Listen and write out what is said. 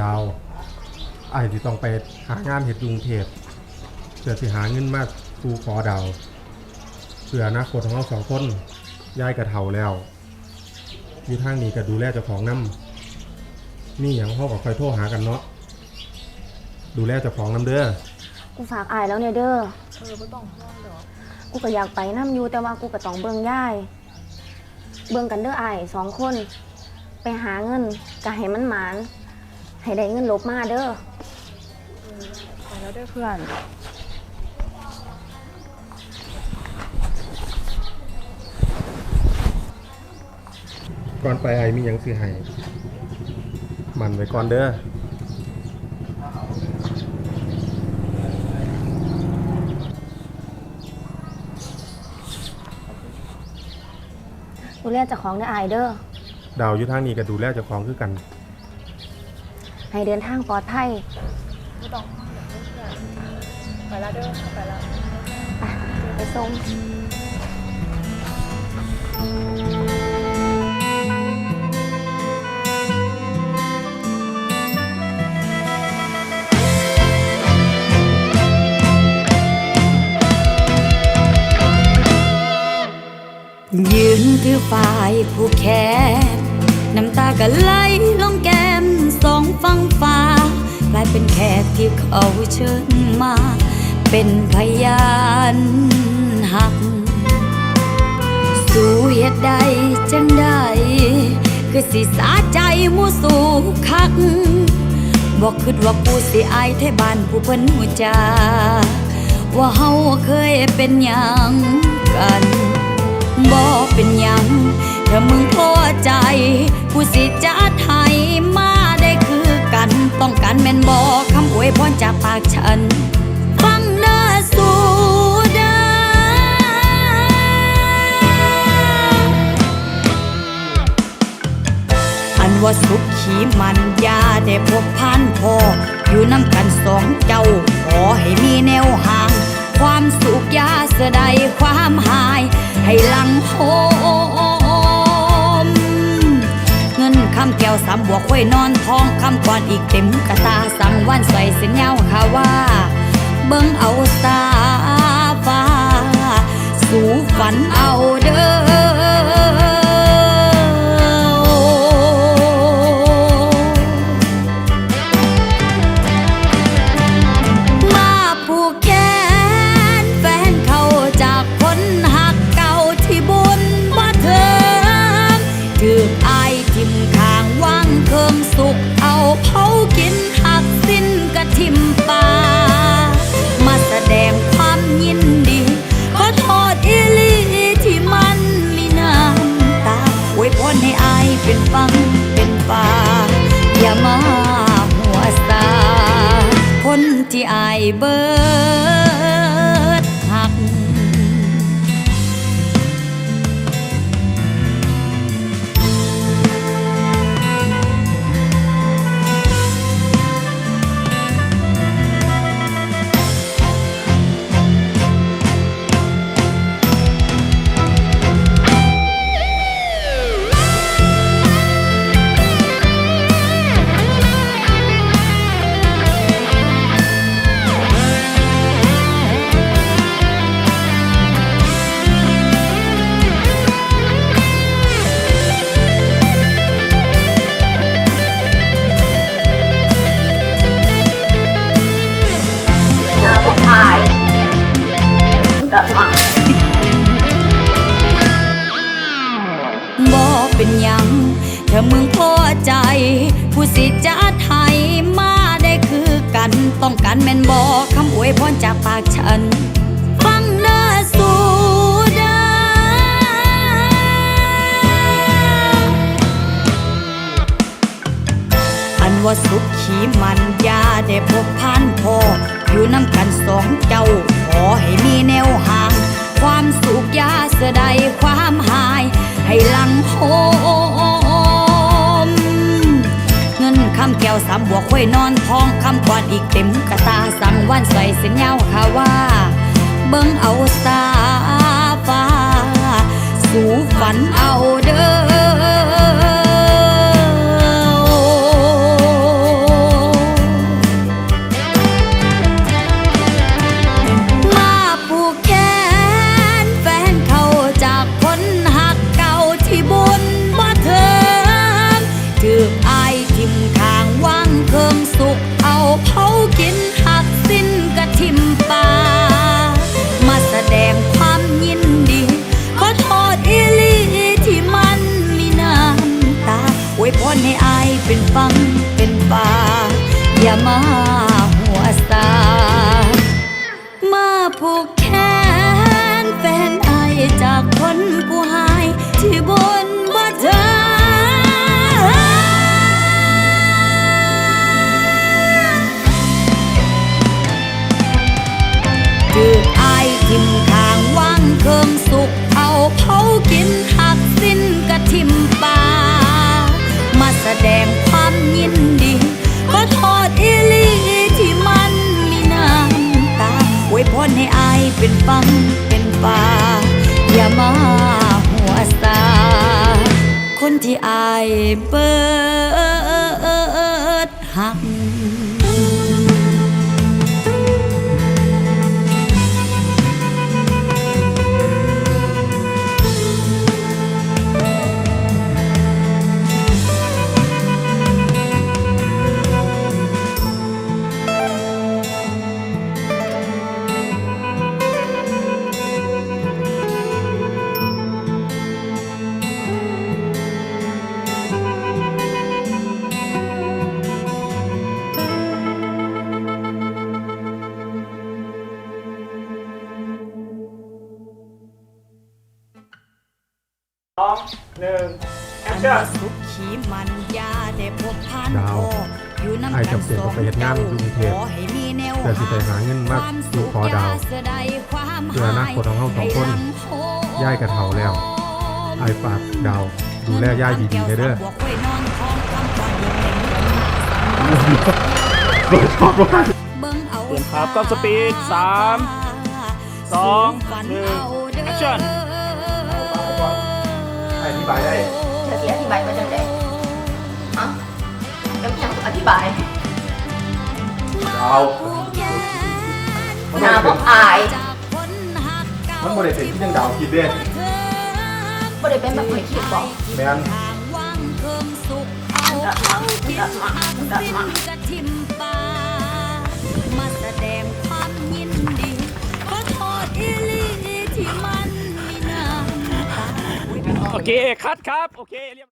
ดาวไอ้ที่ต้องไปหางานเห็ดยกรุงเทพเพื่อสิหาเงินมาสู่ขอดาวเพื่ออนาคตของเราสองคนย้ายกระเฒ่าแล้วอยู่ทางนี้ก็ดูแลเจ้าของน้ำนี่อย่างพ่อกับคอยโทรหากันเนาะดูแลเจ้าของน้ำเด้อกูฝากอายแล้วเนี่ยเด้อเออไม่ต้องห่วงดอกกูก็อยากไปน้ำอยู่แต่ว่ากูก็ต้องเบิ่งย่าย เบิ่งกันเด้ออายสองคน ไปหาเงินก็ให้มันหมาน ให้ได้เงินลบมาเด้อไปแล้วเด้อเพื่อน ก่อนไปไอ้มีหยังสิให้มันไว้ก่อนเด้อ ดูแลเจ้าของเด้ออายเด้อ ดาวอยู่ทางนี้ก็ดูแลเจ้าของคือกัน ให้เดินทางปลอดภัยไม่ต้องห่วงดอกเด้อเพื่อนไปแล้วเด้อไปแล้วไปไปส่งยืนถือฝ่ายผู้แขนน้ำตาก็ไหลลงแก้มสอง ฟังฟ้ากลายเป็นแขกที่เขาเชิญมา เป็นพยานหัก สู่เหตุใดจังได้คือสิสาใจมูสู่คักบอกคิดว่าผู้สิอายเทบานผู้เพิ่นหูจาว่าเฮาเคยเป็นยังกันบ่เป็นยังถ้ามึงพอใจ ผู้สิจัด ม่นบ่คำอวยพรจากปากฉัน ฟังเด้อสูด้อันว่าสุขขีมันยาได้พบพันพออยู่น้ำกันสองเจ้า ขอให้มีแนวห่าง ความสุขยาเสดายความหาย ให้หลังโหำแก้วสามบวกค่อยนอนทองคำก่อนอีกเต็มกระตาสังวันใส่เส้นยาวค่ะว่า เบิ่งเอาตาฟ้า สู่ฝันเอาเด้อ ทิมข้างว่างเคิงสุกเอาเผากินหักสิ้นกระทิมป่ามาแสดงความยินดีขอโทษอีลีที่มันมีน้ำตาอวยพรให้อายเป็นฟังเป็นป่าอย่ามาหัวซาคนที่อายเบิด ผู้สิจัดให้มาได้คือกันต้องการแม่นบ่คำอวยพรจากปากฉัน ฟังเด้อสูด้ออันว่าสุขขีมันยาได้พบพันพออยู่น้ำกันสองเจ้า ขอให้มีแนวห่าง ความสุขยาเสดายความหาย ให้หลังโห คำแก้วสามบวกค่อยนอนทองคำก่อดอีกเต็มกระตาสั่งวันใส่เส้นยาวค่ะว่า เบิ่งเอาตาฟ้า สู่ฝันเอาเด้อ ที่อายเปิดหัก สองหนึ่งแออัคนชั่ว่านสุขขีมันยาได้พบผ่านดาวพ่ออยู่น้ำไอ้กันจำเป็นสต้อองงไปเฮ็ดงานอยู่กรุงเทพขอให้มีแนวเพื่อสิไปหาเงินมาความสู่สุขขอดาวยเสยใดความเพื่ออนาคตของเราสองคนให้หลัโหย่ายกระเฒ่าแล้วไอ้ฝากดาวดูแลย่ายดีๆเด้อเด้อบวกไว้นอนท้องคำก่อนเดินเบิ่งเอาเตรียมครับกล้องสปีดสามสองหนึ่งแอคชั่น อธิบายได้จะอธิบายมาจังไดฮะยังยังอธิบายดาวหน้าบอกอายมันบ่ได้เป็นที่ยังดาวคิดเด้บ่ได้เป็นแบบเคยคิดบอกแม่นว่างเคิมสุขเอาเอากินหักสิ้นกะทิมป่ามา โอเคคัดครับ โอเคเรียบ